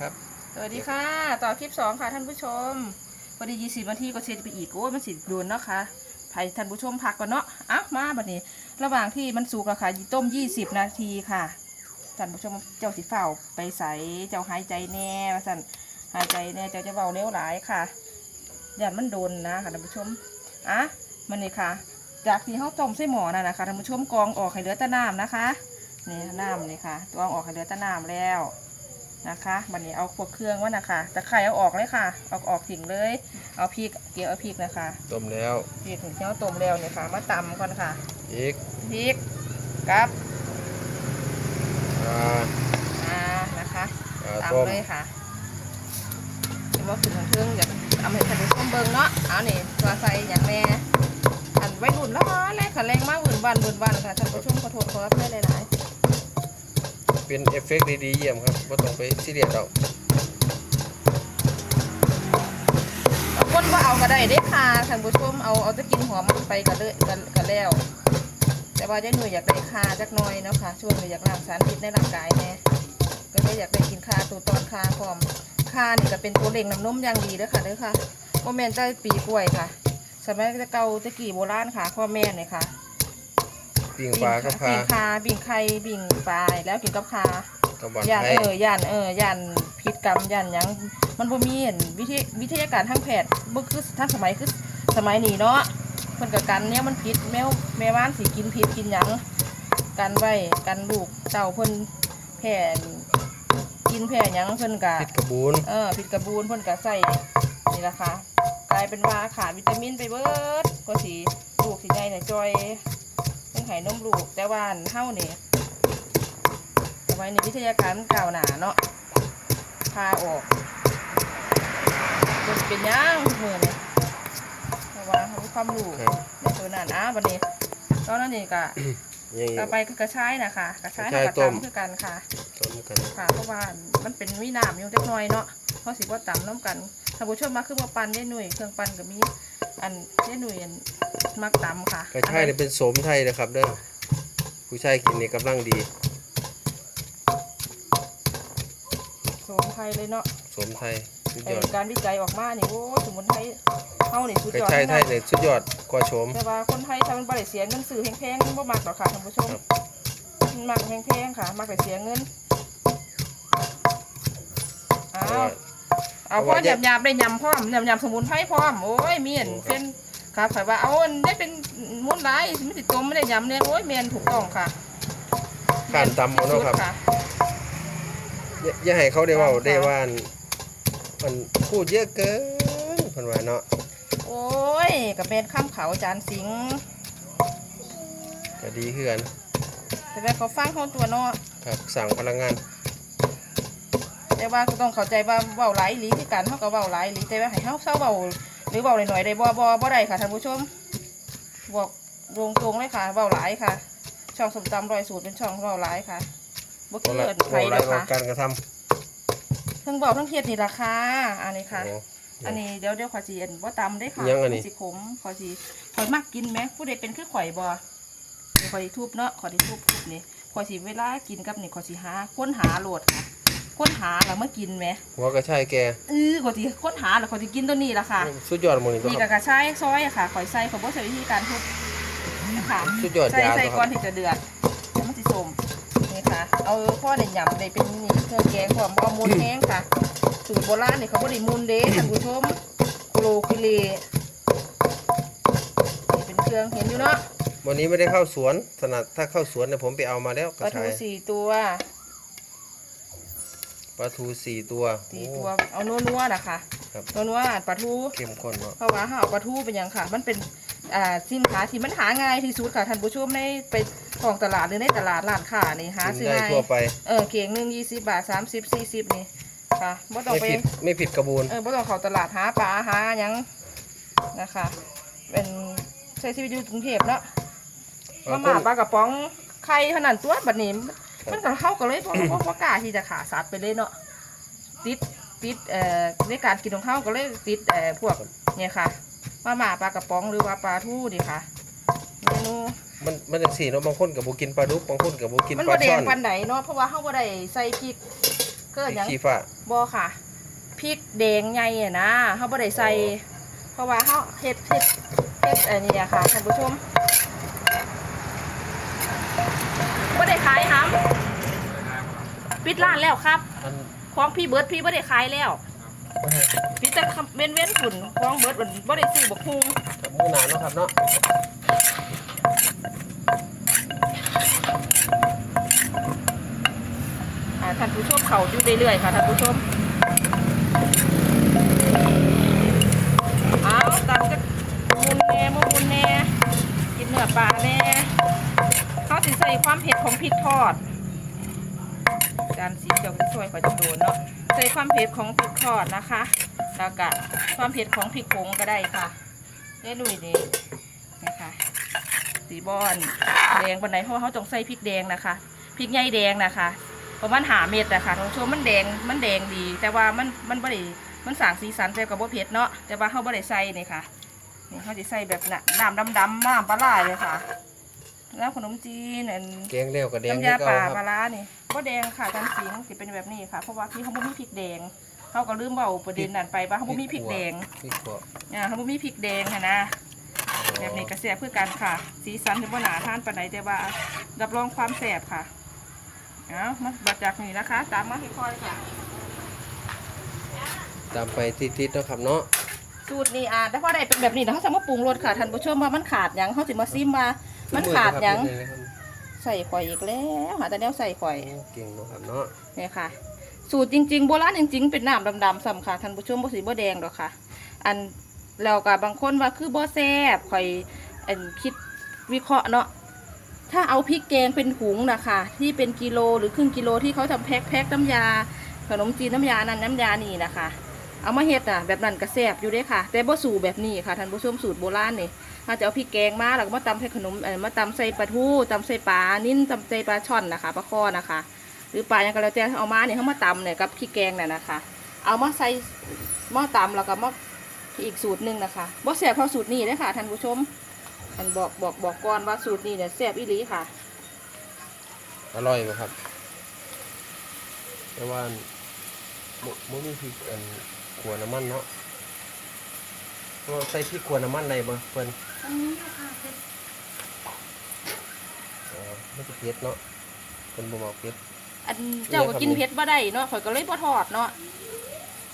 ครับ สวัสดีค่ะ ต่อคลิปสองค่ะท่านผู้ชมพอดียี่สิบนาทีก็เสร็จไปอีกโอ้มันสิดูนเนาะค่ะไผ่ท่านผู้ชมพักก่อนเนาะอะมาบัดนี้ ระหว่างที่มันสุกอะค่ะต้มยี่สิบนาทีค่ะท่านผู้ชมเจ้าสิเฝ้าไปใส่เจ้าหายใจแน่ว่าสั่นหายใจแน่เจ้าจะเบาเร็วหลายค่ะอย่ามันโดนนะค่ะท่านผู้ชมอะมันนี่ค่ะ จากที่เขาต้มใส่หมอนั่นนะคะท่านผู้ชมกรองออกให้เหลือแต่น้ำนะคะนี่น้ำนี่ค่ะกรองออกให้เหลือแต่น้ำแล้ว นะคะวันนี้เอาพวกเครื่องว่านะคะตะไคร้เอาออกเลยค่ะ เอาออกทิ้งเลย เอาพริกเกี่ยวเอาพริกนะคะต้มแล้วพริกถึงเที่ยวต้มแล้วเนี่ยค่ะ มาตำก่อนค่ะอีกพริกกับอ่าอ่านะคะอ่าต้มตำเลยค่ะเดี๋ยวมาขึ้นเครื่องอยากเอาให้ท่านผู้ชมเบิ่งเนาะเอานี่ตัวใส่อย่างแม่อันไว้รุ่นแล้วค่ะแรงค่ะแรงมากวุ่นวันวุ่นวันค่ะท่านผู้ชมขอโทษขอรับไม่หลายๆ เป็นเอฟเฟกต์ดีๆเยี่ยมครับว่าต้องไปซีเรียสเราคนว่าเอาก็ได้เด้ค่ะท่านผู้ชมเอาเอาจะกินหอมไปก็เลยก็ก็แล้ว แต่ว่าได้หน่วยอยากได้คาจักหน่อยเนาะค่ะช่วงนี้อยากล้างสารพิษในร่างกายแน่ก็เลยอยากได้กินคาตัวตอนคาพร้อมคานี่ก็เป็นตัวเล่งน้ำนมอย่างดีเด้อค่ะเด้อค่ะโมเมนต์ได้ปีกล้วยค่ะสมัยตะเก่าตะกี้โบราณค่ะพ่อแม่เนี่ยค่ะ ปิ้งปลากับพา บิ่งคาบิ่งไข่บิ่งปลาแล้วกินกับคากับหวานย่านไทเอยอย่านเออย่านพิษกรรมย่านหยังมันบ่มีเห็นวิธีวิทยาการทางแพทย์บ่คือทันสมัยคือสมัยนี้เนาะเพิ่นก็กันเนี่ยมันพิษแมวแม่บ้านสิกินพิษกินหยังกันไว้กันลูกเต่าเพิ่นแพ้กินแพ้หยังเพิ่นก็ พิษกระบูนเออผิดกระบูนเพิ่นก็ใส่นี่ล่ะค่ะ กลายเป็นว่าขาดวิตามินไปเบิดก็สิลูกสิใหญ่น่ะจอยเพิ่น ให้นมลูก แต่ว่าเฮานี่สมัยนี้วิทยาการมันก้าวหน้าเนาะพาออกเป็นเป็นหย่างทุกมือเนี่ยเพราะว่าเขามีความรู้ครับในตัวนั้นอะวันนี้ตอนนั้นนี่ก็ ยังต่อไปคือกระชายนะคะกระชายกระชายกับต้มตำคือกันค่ะ ต้มกันค่ะเพราะว่ามันเป็นวิน้ำอยู่เล็กน้อยเนาะเพราะสิว่าตำน้ำกันถ้าผู้ชมมาคือว่าปั่นได้หน่วยเครื่องปั่นก็มีอันได้หน่วยอันมักตำค่ะกระชายเนี่ยเป็นโสมไทยนะครับเด้อผู้ชายกินนี่กำลังดีโสมไทยเลยเนาะโสมไทยสุดไอ้ยอดการวิจัยออกมานี่โอ้สมุนไพร เฮานี่สุดกระยอดชายไทยทั้งนั้นเนี่ยสุดยอดกว่าโฉมแต่ว่าคนไทยทำมันบริเสียเงินซื้อแพงๆมันบ่มักหรอกค่ะท่านผู้ชมครับ มันมักแพงๆค่ะ มักแต่เสียเงินเอาเพราะว่า เอาพ่อหยาบๆได้ยำพร้อมยำๆสมุนไพรพร้อมโอ้ยเมียนโอ้ครับ เป็นครับข่อยว่าเอาอันได้เป็นมุนหลายมันติดต้มไม่ได้ยำเนี่ยโอ้ยเมียนถูกต้องค่ะข้านตำเอาเนาะครับ สุดค่ะอย่าอย่าให้เขาได้เว่าครับได้ว่าอันมันพูดเยอะเกินเพิ่นว่าเนาะ โอ้ยกับเป็นข้ามเขาจานสิงห์ก็ดีคือกันแต่ว่าเขาฟังเขาตัวเนาะครับสั่งพลังงาน แต่ว่าก็ต้องเข้าใจว่าเว้าหลายอีหลีคือกันเฮาก็เว้าหลายอีหลีแต่ว่าให้เฮาเศร้าเว้าหรือเว้าหน่อยๆได้บ่บ่บ่ได้ค่ะท่านผู้ชมบอกตรงๆเลยค่ะเว้าหลายค่ะ ช่องสมตำรอยสูตรเป็นช่องเว้าหลายค่ะบ่เพราะเกิละนเพใครราะหรละอกค่ะการกระทำทั้งเว้าทั้งเฮ็ดนี่ล่ะค่ะอันนี้ค่ะโอ้อันนี้เดี๋ยวเดี๋ยวขอสิเอ็นบ่ตำได้ค่ะยังอันนี้มัสิขมขอสิข่อยมักกินไหมผู้ใดเป็นคือข่อยบ่เดี๋ยวข่อยทุบเนาะขอสิทุบทุบนี่ข่อยสิเวลากินกับนี่ข่อยสิหาค้นหาโหลดค่ะค้นหาแล้วมากินไหมหัวกระชายแกเออขอที่ค้นหาแล้วขอที่กินตัวนี้ละค่ะ สุดยอดหมดนี่ตัวนี่คกัรับบกระชายซอยอะค่ะข่อยใส่ขอยบ่ใช้วิธีการทุบนะคะสุดยอดใส่ยาใส่ตัวคก่อรันบที่จะเดือดเดี๋ยวมันสิสมนี่ค่ะ เอาพ่อเนี่ยยำได้เป็นนี่เครื่องแกงความเอามูลแห้งค่ะ สูตรโบราณนี่เขาบ่ได้มูลเด้ท่านผู้ชมโลกิเลนี่เป็นเครื่องเห็นอยู่เนาะวันนี้ไม่ได้เข้าสวนถนัดถ้าเข้าสวนเนี่ยผมไปเอามาแล้วกปลาระทูชายสี่ตัวปลาทูสี่ตัวสี่โอ้ตัว เอานัวๆนะคะครับนัวๆปลาทู เข้มข้นเนาะเพราะว่าถ้าเอาปลาทูเป็นอย่างค่ะ มันเป็นอ่า สินค้าที่มันหาง่ายที่สุดค่ะท่านผู้ชมในไปของตลาดหรือในตลาดร้านค้านี่หากินซื้อได้ง่ายทั่วไปเออเก่งหนึ่งยี่สิบบาทสามสิบสี่สิบนี่ค่ะบ่ต้องไม่ไปผิดไม่ผิดกระบวนเออบ่ต้องเข้าตลาดหาปลาหาหยังนะคะ เป็นใช้ชีวิตอยู่กรุงเทพเนาะมาม่าปลากระป๋องไข่เท่านั้นตัวบัดนี้มันก็เข้ากันเลยเพราะเพราะว่ากล้าที่จะขาสัตว์ไปเลยเนาะติดติดเอ่อในการกินของเขาก็เลยติดเอ่อพวกเนี่ยค่ะ มาม่าปลากระป๋องหรือว่าปลาทูดิค่ะเมนูมันมันจังสี่เนาะบางคนกับบุกินปลาดุกบางคนกับบุกินมันปลาบ่แดช่องนปานไหนเนาะเพราะว่าเขาบ่ได้ใส่พริกเคเกิดหยัง ขี้ฟ้าบอค่ะพริกแดงใหญ่อะนะเขาบ่ได้ใส่ เพราะว่าเขาเฮ็ดเฮ็ดเฮ็ดอันนี้อะค่ะท่านผู้ชมบ่ได้ขายหำปิดร้านแล้วครับ มัน ของพี่เบิร์ดพี่บ่ได้ขายแล้ว พี่แต่เว้นเว้นฝุ่นของเบิร์ดมันบ่ได้ซื้อบักฮุงมือหนาเนาะครับเนาะอ่าท่านผู้ชมเขาอยู่เรื่อยๆค่ะท่านผู้ชมเอาตามกันมุนแน่มุนแน่กินเนื้อปลาแน่เขาสิใส่ความเผ็ดของพริกทอดจานสีเขียวจะสวยกว่าจะโดนเนาะ ใส่ความเผ็ดของพริกทอดนะคะ แล้วก็ความเผ็ดของพริกผงก็ได้ค่ะได้ลุยนี่นะคะสีบอนแดงบันไดเพราะว่าเขาต้องใส่พริกแดงนะคะพริกใหญ่แดงนะคะปราะมาณหาเม็ดนะคะท่านผู้ชมมันแดงมันแดงดี แต่ว่ามันมันบ่ได้มันสางสีสันแต่กับบ่เผ็ดเนาะแต่ว่าเขาบ่ได้ใส่นี่ค่ะนี่เขาจะใส่แบบน่ะน้ำดำๆน้ำปลาไหลเลยค่ะ แล้วขนมจีนอันแกงเลี้ยวกับแดงน้ำที่ยาเก่าป่าคปรัลาบร้านี่ก็แดงค่ะจันสีมันสิเป็นแบบนี้ค่ะ เพราะว่าที่เขาบ่มีพริกแดง เขาก็ลืมเบาประเด็นนั้นไปว่าเขาบ่มีพริกแดงพริกขัวอ่าเขาบ่มีพริกแดงค่ะนะแบบนี้ก็แซ่บเพื่อกันค่ะ สีสันจะบ่หนาทานปานใดแต่ว่ารับรองความแซ่บค่ะเอามาบัดจากนี้นะคะตามมาให้ค่อยค่ะ ตามไปติดๆเนาะครับเนาะสูตรนี้อ่าถ้าพอได้เป็นแบบนี้นะเขาจะมาปรุงรสค่ะท่านผู้ชมว่ามันขาดหยังเขาสิมาซิมว่า มันขาดหยังมือนะครับใส่ข่อยอีกแล้วหาแต่แนวใส่ข่อยโอ้เก่งเนาะครับเนาะเนี่ยค่ะ สูตรจริง ๆ โบราณจริง ๆ เป็นน้ำดำๆซ้ำค่ะท่านผู้ชมบ่สีบ่แดงดอกค่ะ อันแล้วก็บางคนว่าคือบ่แซ่บข่อยอันคิดวิเคราะห์เนาะถ้าเอาพริกแกงเป็นถุงนะคะที่เป็นกิโลหรือครึ่งกิโลที่เขาทำแพ็คแพ็คน้ำยา ขนมจีนน้ำยานั้นน้ำยานี่นะคะ เอามาเฮ็ดอะแบบนั้นก็แซ่บอยู่เด้ค่ะ แต่บ่สูตรแบบนี้ค่ะท่านผู้ชมสูตรโบราณนี่ ถ้าจะเอาพริกแกงมาแล้วก็มาตำใส่ขนมเออมาตำใส่ปลาทูตำใส่ปลานิ่นตำใส่ปลาช่อนนะคะปลาข้อนะคะ หรือปลาอย่างก็แล้วแต่เอามาเนี่ยเขามาตำเนี่ยกับพริกแกงเนี่ยนะคะ เอามาใส่ม้อตำแล้วก็มาอีกสูตรหนึ่งนะคะบ่แซ่บเท่าสูตรนี้เลยค่ะท่านผู้ชมอันบอกบอกบอกก่อนว่าสูตรนี้เนี่ยแซ่บอีหลีค่ะ อร่อยไหมครับ แต่ว่ามุมุมีพริกอันขวน้ำมันเนาะเราใส่พริกขวน้ำมันอะไรบ่เพิ่น อันนี้ค่ะอ๋อไม่จะเผ็ดเนาะเพิ่นบ่มักเผ็ดอันเจ้าก็กินเผ็ดบ่ได้เนาะข่อยก็เลยบ่ทอดเนาะ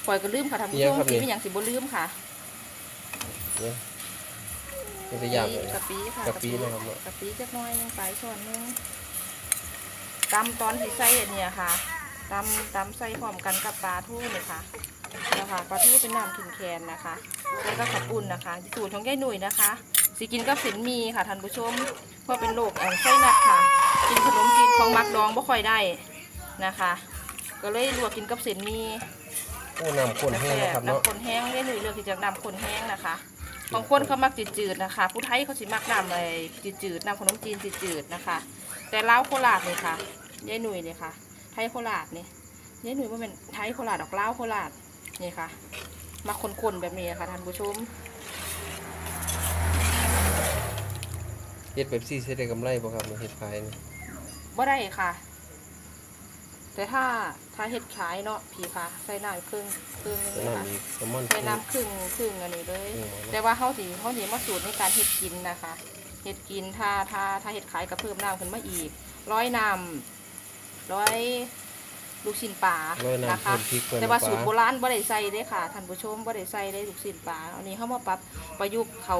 ข่อยก็ลืมค่ะท่านผู้ชมกินไม่อย่างสิบ่ลืมค่ะเนี่ยเป็นตัวอย่างเลยกะปิค่ะกะปินะครับเนาะกะปิจักหน้อยหนึงไปช้อนหนึงตำตอนที่ใส่อันเนี่ยค่ะตำตำใส่พร้อมกันกับปลาทูเลยค่ะนะคะปลาทูเป็นน้ำถิ่นแคนนะคะแล้วก็ขับปุ่นนะคะสูตรของยายหนุ่ยนะคะ สิกินกับเส้นหมีค่ะท่านผู้ชมเพราะเป็นโรคแอนไส้หนักค่ะ กินขนมจีนของมักดองบ่ค่อยได้นะคะ ก็เลยลวกกินกับเส้นหมีโอ้น้ำข้นแห้งนะครับเนาะน้ำข้นแห้งยายหนุ่ยเลือกที่จะน้ำข้นแห้งนะคะบางคนเขามักจืดๆนะคะ ผู้ไทยเขาสิมักน้ำอะไรจืดๆน้ำขนมจีนจืดๆนะคะ แต่เล้าวโคราชนี่ค่ะยายหนุ่ยนี่ค่ะ ไทยโคราชนี่ยายหนุ่ยว่าเป็นไทยโคราชดอกเล้าวโคราชนี่ค่ะมาคนๆแบบนี้ค่ะท่านผู้ชม เฮ็ดแบบซี่สิได้กำไรบ่ครับในเฮ็ดขายนี่บ่ได้ค่ะ แต่ถ้าถ้าเฮ็ดขายเนาะพี่ค่ะใส่น้ำครึ่งครึ่งนึงแล้วเลยค่ะน้ำอีกแซลมอน ใส่น้ำครึ่งครึ่งอันนี้เลยครึ่งหม้อเนาะแต่ว่าเขาสิเขาสิมาสูตรในการเฮ็ดกินนะคะเฮ็ดกินถ้าถ้าถ้าเฮ็ดขายก็เพิ่มน้ำขึ้นมาอีก ร้อยน้ำร้อยลูกชิ้นปลาร้อยนะน้ำคะเพิ่มพริกเพิ่มแต่ว่าน้ำปสูตรโบลาราณบ่ได้ใส่เด้ค่ะท่านผู้ชมบ่ได้ใส่ได้ลูกชิ้นปลาอันนี้เขามาปรับประยุกต์เขา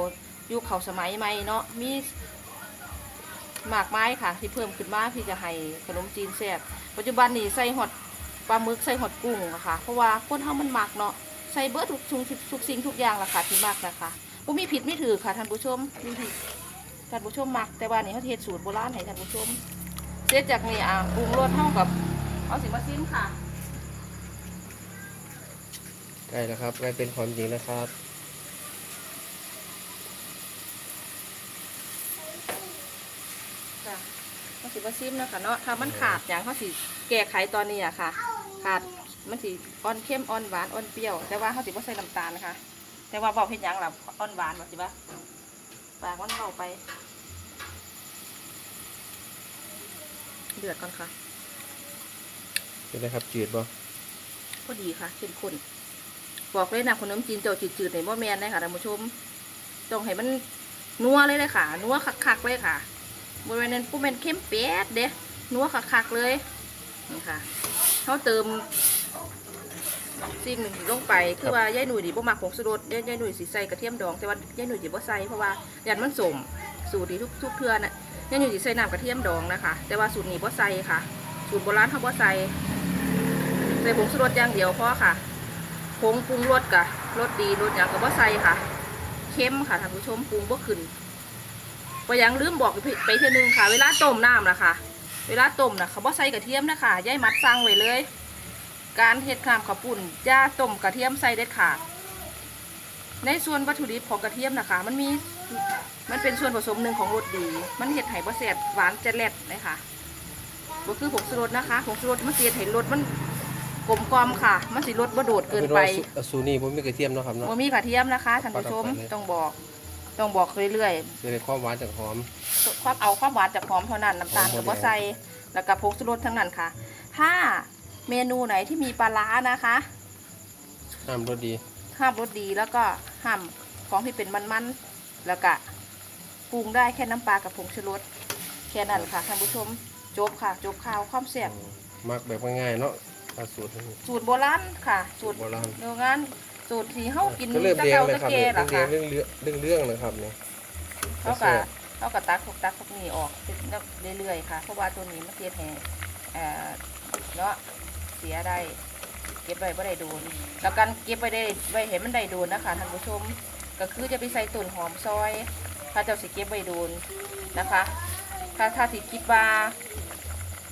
ยุคเขาสมัยใหม่เนาะมี หมากไม้ค่ะ ที่เพิ่มขึ้นมาที่จะให้ขนมจีนแซ่บปัจจุบันนี้ใส่หอดปลาหมึกใส่หอดกุ้งอะค่ะเพราะว่าคนเฮามันหมักเนาะใส่เบิดทุกทุกทุกสิ่งทุกอย่างละค่ะที่มักนะคะบ่มีผิดไม่ถือค่ะท่านผู้ชมมีผิดท่านผู้ชมมักแต่ว่านี่เขาเฮ็ดสูตรโบราณให้ท่านผู้ชมเสร็จจากนี้อะปรุงรสเท่ากับเอาสิมาซิมค่ะ ใกล้แล้วครับใกล้เป็นความจริงนะครับ ค่ะมัน สิมาซิมนะคะเนาะถ้ามันขาดอย่างเขาสิแก้ไขตอนนี้อะค่ะ ขาดมันสิอ่อนเข้มอ่อนหวานอ่อนเปรี้ยว แต่ว่าเขาสิบ่ใส่น้ำตาลนะคะ แต่ว่าบอกเฮ็ดหยังล่ะอ่อนหวานว่าสิบ่าปากมันเข้าไป เดือดก่อนค่ะเป็นไรครับจืดบ่พอดีค่ะเข้มข้นบอกเลยนะขนมจีนเจ้าจืดๆในบ่แมนเลยค่ะท่านผู้ชม ต้องให้มันนัวเลยเลยค่ะ นัวคักๆเลยค่ะ บริเวณนั้นปุ๊บเป็นเข้มเป๊ดเด้นัวคักๆเลยนี่ค่ะเขาเติมสิ่งหนึ่งลงไปคือว่ายายหนุ่ยดิบ่มักผงสุรสยายหนุ่ยสิใส่กระเทียมดองแต่ว่ายายหนุ่ยดิบ่ใส่เพราะว่ายันมันสมสูตรดีทุกทุกเทือน่ะยายหนุ่ยสิใส่น้ำกระเทียมดองนะคะ แต่ว่าสูตรนี้บ่ใส่ค่ะ สูตรโบราณเขาบ่ใส่ใส่ผงสุรสอย่างเดียวพอค่ะผงปรุงรสกะรสดีรสอย่างก็บ่ใส่ค่ะ เข้มค่ะท่านผู้ชมปรุงบ่ขึ้น ก็ยังลืมบอกไปไปเทีนึงค่ะ เวลาต้มน้ำนะคะ เวลาต้มนะเขาบ่ใส่กระเทียมนะคะยายมัดสั่งไว้เลย การเฮ็ดข้ามข้าวปุ้นย่าต้มกระเทียมใส่เด็ดขาดในส่วนวัตถุดิบของกระเทียมนะคะ มันมีมันเป็นส่วนผสมหนึ่งของรสดี มันเฮ็ดให้บ่แซ่บหวานจะแลดนะคะก็คือผงชูรสนะคะผงชูรสมันเสียให้รสมันกลมกลอมค่ะ มันสิรสบ่โดดเกินไปอาสูนี่ผมมีกระเทียมเนาะครับเนาะบ่มีกระเทียมนะคะท่านผู้ชมปลาดอกไปเลยต้องบอก ต้องบอกเรื่อยจะได้ความหวานจากหอม ๆความเอาความหวานจากหอมเท่านั้นน้ำตาลหอมหมก็ดบ่แล้วใส่แล้วก็ผงชูรสทั้งนั้นค่ะ ถ้าเมนูไหนที่มีปลาร้านะคะ น้ำรสดีห้ามรสดีแล้วก็ห้ามของที่เป็นมันๆแล้วก็ปรุงได้แค่น้ำปลากับผงชูรสแค่นั้นค่ะท่านผู้ชมจบค่ะ จบข่าวความแซ่บมักแบบง่ายๆเนาะอาสูตรนี้ สูตรโบราณค่ะสูตรโบราณโรงงาน สูตรที่เฮากินก็เริ่มตะเรียงเกาเลยตะครับเกเนี่ยล่ะเรียค่ะงเรื่องเรื่องเรื่องๆเลยครับเนี่ยเฮาก็เฮาก็ตักพวกตักพวกนี้ออกเรื่อยๆค่ะ เพราะว่าตัวนี้มันเทียแห้งเอ่อเนาะเสียได้เก็บไว้บ่ได้โดนแล้วการเก็บไว้ได้ไว้เห็นมันได้โดนนะคะท่านผู้ชมก็คือจะไปใส่ตุ่นหอมซอย ถ้าเจ้าสิเก็บไว้โดนนะคะ ถ้าถ้าสิคิดว่า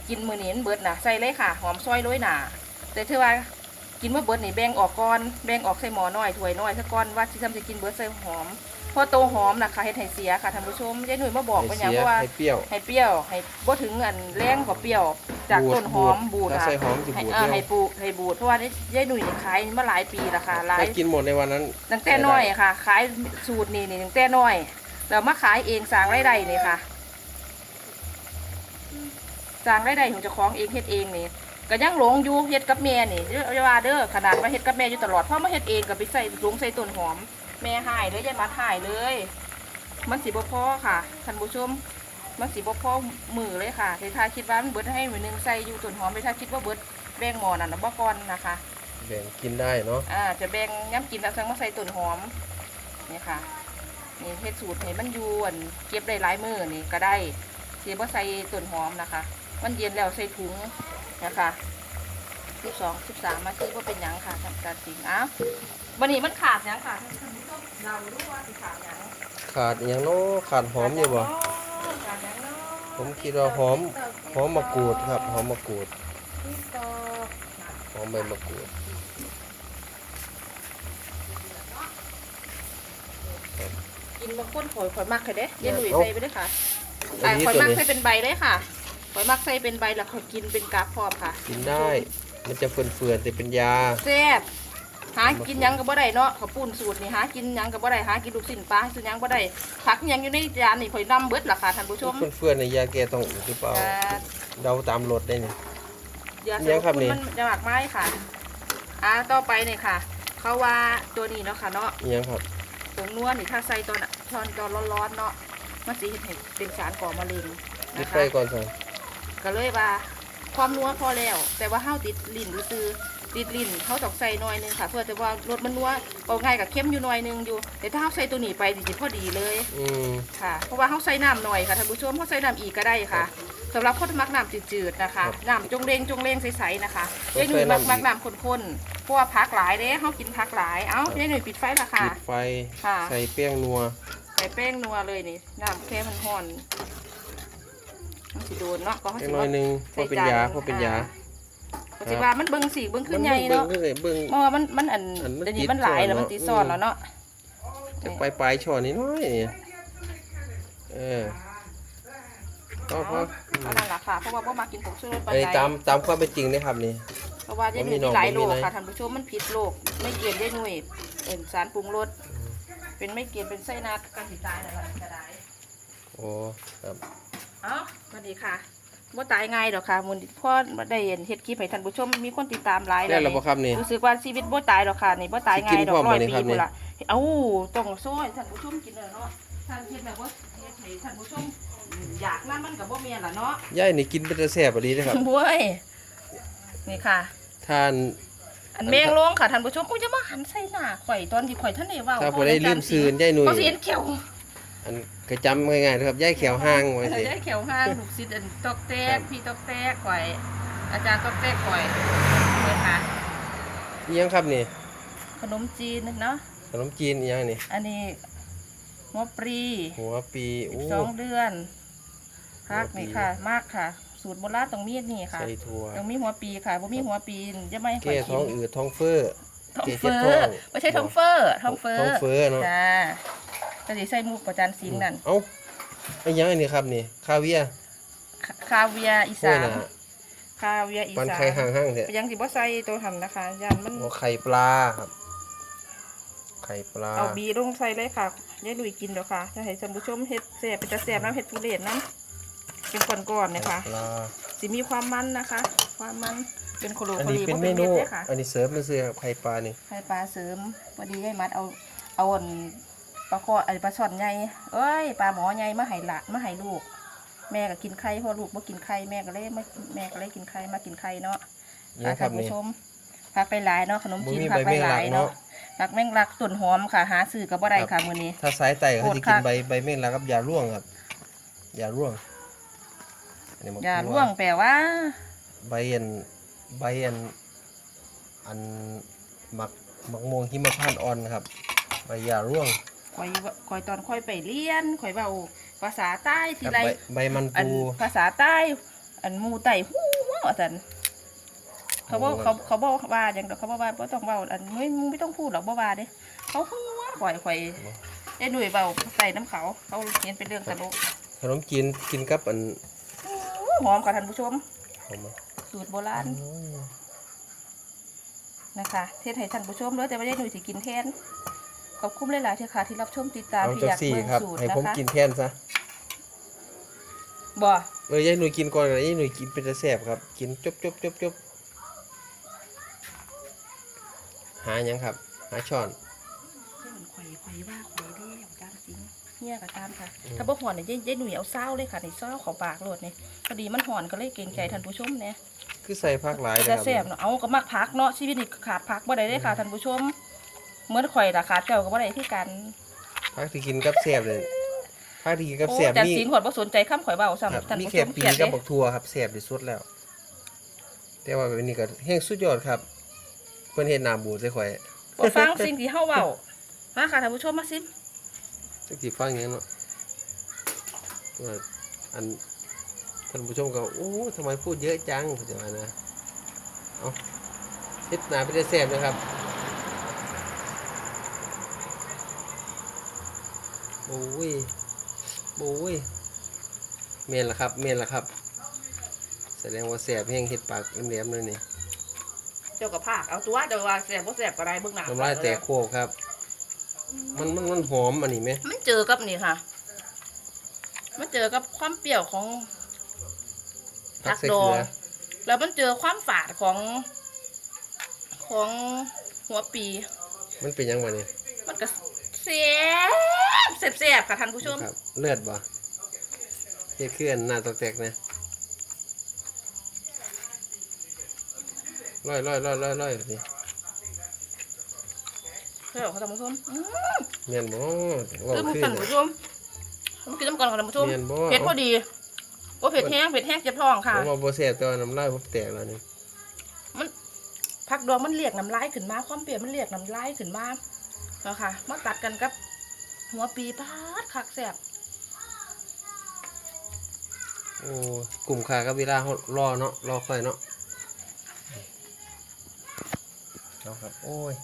กินมือนี้มันเบิดนะใส่เลยค่ะ หอมซอยโรยหนาแต่เธอว่า กินว่าเบิดนี่แบ่งออกก่อนแบ่งออกใส่หม้อน้อยถ้วยน้อยซะก่อนว่าที่ทำจะกินเบิดใส่หอมเพอโตวหอมนะคะเฮ็ดให้เสียค่ะท่านผู้ชมยายหนุ่ยมาบอกว่าให้อย่างเสีเพราะว่าให้เปรี้ยวให้เปรี้ยวให้บ่ถึงอันแรงกว่าเปรี้ยว จากต้นหอมบูดถ้าค่ะใส่หอมจะให้บูดเออเร็ให้วปูให้บูดเพราะว่าได้ยายหนุ่ยนี่ขายมาหลายปีและค่ะหลายถ้ากินหมดในวันนั้นตั้งแต่น้อยค่ะ ขายสูตรนี่นี่ตั้งแต่น้อยแล้วมาขายเองสร้างรายได้นี่ค่ะสร้างรายได้ของเจ้าของเองเฮ็ดเองนี่ ก็ยังหลงอยู่เฮ็ดกับแม่นี่เด้ออย่าว่าเด้อขนาดว่าเฮ็ดกับแม่อยู่ตลอดเพราะมาเฮ็ดเองก็ไปใส่หลงใส่ต้นหอม แม่หายเลยยายมัดหายเลย มันสิบ่พอค่ะท่านผู้ชมมันสิบ่พอมือเลยค่ะแต่ถ้าคิดว่ามันเบิดให้มือหนึงใส่อยู่ต้นหอมแต่ถ้าคิดว่าเบิดแบ่งหมอนั่นน่ะบ่ก่อนนะคะแบ่งกินได้เนาะอ่าจะแบ่งย้ำกินแล้วสั่งมาใส่ต้นหอมนี่ค่ะนี่เฮ็ดสูตรให้มันอยวนเก็บได้หลายมือนี่ก็ได้เสียบ่ใส่ต้นหอมนะคะ มันเย็นแล้วใส่ถุง นะคะสิบสองสิบสามมาที่ว่าเป็นหยังค่ะทำการจริงอ้าววันนี้มันขาดหยังค่ะท่านผู้ชมเรารู้ว่าสิขาดหยังขาดอหย่างเนาะขาดหอมอยู่บ่ขาดหยังเนาะผมคิดว่าหอมหอมมะกรูดครับหอมมะกรูดที่ต่อหอมใบมะกรูดกินบางคนข่อยข่อยมักเลยเด้เย็นหนุ่ยใส่ไปเลยค่ะอัอ่านนี้ข่อยตัวมักนี้ใส่เป็นใบเลยค่ะ ข่อยมักใส่เป็นใบแล้วข่อยกินเป็นกาบพร้อมค่ะกินได้ มันจะเฟื่อนๆแต่เป็นยาแซ่บหากินหยังก็บ่ได้เนาะข้าวปุ้นสูตรนี่หากินหยังก็บ่ได้หากินลูกชิ้นปลาซื้อหยังบ่ได้ผักหยังอยู่ในจานนี่ข่อยนำเบิดล่ะค่ะท่านผู้ชมเฟื่อนๆในยาแก้ท้องอืดหรือเปล่าอ่าเดาตามรสได้นี่ยายังครับนี่มันจะหมักไม้ค่ะอ่าต่อไปนี่ค่ะ เขาว่าตัวนี้เนาะค่ะเนาะอิหยังครับผงนวลนี่ถ้าใส่ตอนตอนตอนร้อนๆเนาะมันสิเฮ็ดให้เป็นสารก่อมะเร็งยึดนะไปคะก่อนสิ ก็เลยว่าความนัวพอแล้ว แต่ว่าเฮาติดลิ้นซื้อติดลิ้นเขาต้องใส่หน่อยนึงค่ะ เพื่อจะว่ารสมันนัวเอาง่ายกับเข้มอยู่หน่อยนึงอยู่แต่ถ้าเฮาใส่ตัวนี้ไปสิพอดีเลยอืมค่ะ เพราะว่าเฮาใส่น้ำหน่อยค่ะท่านผู้ชมเฮาใส่น้ำอีกก็ได้ค่ะสำหรับคนที่มักน้ำจืดๆนะคะน้ำจงเลงจงเลงใสๆนะคะยายหนุ่ยมักมักน้ำข้นๆเพราะว่าพักหลายเด้เฮากินพักหลายเอ้ายายหนุ่ยปิดไฟละค่ะปิดไฟค่ะใส่แป้งนัวใส่แป้งนัวเลยนี่น้ำแค่มันห่อน มันสิโดนเนาะก็เขาแค่สิน้อยว่าหนึงพอเป็นยาพอเป็นยา ก็สิว่ามันเบิ่งสีเบิ่งขึ้นใหญ่เนาะเบิ่งเบิ่ง เพราะว่ามันมันอันอันมันเดี๋ยวนี้ติดมันหลายแล้วซ่อนมันติดเนาะซ้อนอืมแล้วเนาะจะไปปลายช้อนนิดน้อยนี่เออพอพออืมเอานั่นล่ะค่ะเพราะว่าบ่มากินผงชูรสปานไอ้ใดตามตามความเป็นจริงนะครับนี่ เพราะว่าได้หนุ่ยบ่มีน้มีองหลายบ่มีโรคไหนค่ะท่านผู้ชมมันผิดโรคไม่เกลียนได้หนุ่ยเป็นสารปรุงรสเป็นไม่เกลียนเป็นไส้นัดกันสิตายนั่นแหละก็ได้โอ้ครับ เอ้า สวัสดีค่ะบ่ตายง่ายดอกค่ะมื้อนี้พ่อบ่ได้เห็นเฮ็ดคลิปให้ท่านผู้ชมมีคนติดตามหลายได้แล้วบ่ครับนี่รู้สึกว่าชีวิตบ่ตายดอกค่ะนี่บ่ตายง่ายดอกสิกินพร้อมร้อยบ่นี่ปีครับนี่พุ่นล่ะเอ้าต้องซอยท่านผู้ชมกินแล้วเนาะท่านเฮ็ดแบบว่าเฮ็ดให้ท่านผู้ชมอยากนั่นมันก็บ่แม่นล่ะเนาะย่ายนี่กินเป็นแต่แซ่บอีหลีเด้อครับโว้ยนี่ค่ะทานอันแมงลงค่ะท่านผู้ชมอุ้ยจะมาหันใส่หน้าข่อยตอนที่ข่อยท่านได้เว้าถ้าบ่ได้ลืมซืนย่ายหนุ่ยเขาสิเห็นเขียวอัน ก็จำง่ายๆนะครับย่ายแขวห้างไว้เอสิอได้เขียวห้างลูกศิษย์อันตอกแตกพี่ตอกแตกข่อยอาจารย์ตอกแตกข่อยนี่ค่ะอีหยังครับนี่ขนมจีนเนาะขนมจีนอีหยังนี่ อันนี้หัวปรีหัวปีโอ้สองเดือนพักหัวปลีนี่ค่ะ มากค่ะ สูตรโบราณต้องมีนี่ค่ะใส่ถั่วต้องมีหัวปีค่ะบ่มีหัวปีจะไม่ให้ข่อแก้ยกิท้องนอืดท้องเฟ้อ ท้องเจ็บเฟ้ท้ออง ไม่ใช่ท้องเฟ้อท้องเฟ้อท้องเฟ้อเนาะ จ้า ก็สิใส่หมูประจันสิงห์นั่นเอ้าไอ้หยังอันนี้ครับนี่คาเวียร์คาคาเวียร์อีโอ้ยสานนะคาเวียร์อีปันสาไข่ห่างๆเถอะยังสิบ่ใส่ตัวทำนะคะยันมันเอาไข่ปลาครับ ไข่ปลาเอาบีลงใส่เลยค่ะยายลุยกินเดี๋ยวค่ะจะให้ท่านผู้ชมเฮ็ดแซ่บเป็นจะแซ่บน้ำเฮ็ดทุเรศนั้นเป็นก่อนๆนะคะไข่ปลาสิมีความมันนะคะ ความมันเป็นโคโลอันโคนี้ลีเป็นบ่เมเป็นนูเม็ดเลยค่ะอันนี้เสริมมาเสือครับไข่ปลานี่ไข่ปลาเสริมพอดียายมัดเอาเอาอัน ปลาคอไอ้ปลาช่อนใหญ่เอ้ยปลาหมอใหญ่มาให้ละมาให้ลูก แม่ก็กินไข่เพอลูกบ่กินไข่แม่ก็เลยมาแม่ก็เลยกินไข่มากินไข่เนาะนี่ครัท่าบนผู้นี่ชมผักไปหลายเนาะขนมจีนบ่มีผักใบไปแมงหลัลากยเนาะเนาะ ผักแมงลักต้นหอมค่ะ หาซื้อก็บ่ได้ครัค่ะบมื้อนี้ ถ้าสายไต่เขาโคตรจะกินคัก ใบใบเม่นแล้วครับยาร่วงครับยาร่วงอันนี้มะอย่าม่ล่วงแปลว่า ใบอันใบอันอันหมักหมักม่วงหิมพานต์อ่อนครับใบยาร่วง ข่อยว่าข่อยตอนข่อยไปเรียนข่อยเว้าภาษาใต้ทีกับไรใบใบมันอันปู ภาษาใต้ อันหมูไต่ฮู้ว่าซั่นเขาบอกโอ้เขาเขาบอกว่าอย่างเดียวเขาบอกว่าบ่ต้องเว้าอันไม่มึงไม่ต้องพูดหรอกบ่ว่าเด้เขาฮู้ว่าข่อยข่อยได้หน่วยเว้าใส่น้ำเขาเขาเห็นเป็นเรื่องตลกขนมจีนกินกับอันอู้หอมค่ะท่านผู้ชมหอมไหมสูตรโบราณอืมนะคะ เทศให้ท่านผู้ชมเลยแต่ไม่ได้หน่วยสิกินแทน ขอบคุณหลายๆที่ค่ะ ที่รับชมติดตามเอาที่จัอกยากสี่เบิ่งครับ สูตรให้นะผมคะกินแทนซะบ่เออยายหนุ่ยกินก่อนเลยยายหนุ่ยกินเป็นจะแซ่บครับ กินจบจบจบจบหาหยังครับ หาช้อน เรื่องข่อยข่อยว่าข่อยเด้ของการสิงเนี่ยก็ตามค่ะถ้าบ่ห่อนเนี่ยยายหนุ่ยเอาเศร้าเลยค่ะในเศร้าเขอปากโลดนี่พอดีมันห่อนก็เลยเกรงใจท่านผู้ชมเนี่ยคือใส่ผักหลายนะคจะรับแซ่บเนาะเอาก็มักพักเนาะชีวิตนี้ขาดพักบ่ได้เลยค่ะท่านผู้ชม เหมือนข่อยล่ะขาดเจ้าก็บ่ได้คือกันผักที่กินกับแซ่บเลยผักที่กินกับโอ้แซ่บแต่มีสิงข่อยบ่สนใจคำข่อยเว้าครับซ้ำท่านมีผู้ชแค่มปีเกลียดกับเด้บักทั่วครับแซ่บที่สุดแล้ว แต่ว่าแบบนี้ก็แห้งสุดยอดครับ เพิ่นเฮ็ดหน้าบูดใส่ข่อยบ่ฟังสิ่งที่เฮาเว้ามาค่ะท่านผู้ชมมาซิมจักสิฟังหยังเนาะว่าอันท่านผู้ชมก็โอ้ทำไมพูดเยอะจังเขาจะว่านะ เอาเฮ็ดหน้าเป็นแต่แซ่บนะครับ โอ้ยโอ้ยเมนละครับ เมนละครับ แสดงว่าแซ่บแห้งเฮ็ดปากแหลมๆเลยนี่เจ้าก็พากเอาตัวเดี๋ยวว่าแซ่บบ่แซ่บก็ได้เบิ่งหน้าน้ำลายแตกโคกครับ มันมันมันหอมอันนี้ไหมมันเจอกับนี่ค่ะ มันเจอกับความเปรี้ยวของผักใส่ดอเกลืงอแล้วมันเจอความฝาดของ ของหัวปี มันเป็นยังไงเนี่ยมันก็ เสียบเสียบๆค่ะท่านผู้ชม ครับเลือดบ่เฮ็ดคืออันหน้าตอกแตกนะร้อยร้อยร้อยร้อยร้อยนี่เฮ้ยค่ะท่านผู้ชมอื้อเมียนบ่ว่าคือมันคือท่านน่ะผู้ชมมันกินน้ำก่อนค่ะท่านผู้ชมเมียนบ่เผ็ดพอดีว่าเผ็ดแห้งเผ็ดแห้งเจ็บท้องค่ะ ผมว่าบ่แซ่บแต่ว่าน้ำลายผมแตกแล้วนี่ ผักดองมันเรียกน้ำลายขึ้นมา ความเปรี้ยวมันเรียกน้ำลายขึ้นมา แล้วค่ะมาตัดกันกับหัวปีปาดคักแสบโอ้กลุ่มค่ากับเวลาเฮารอเนาะรอค่อยเนาะเอาครับ โอ้ย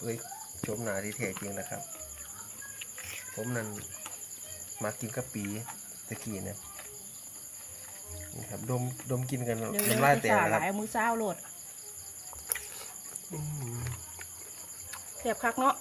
เอ้ยชมหน้าที่แท้จริงนะครับ ผมนั่นมากินกะปีตะกี้นะนี่ครับดมดมกินกันเดี๋ยวน้ำลายแตกหนะคลารับยเอามือซ้าวโหลด อืม สียบคักเนาะ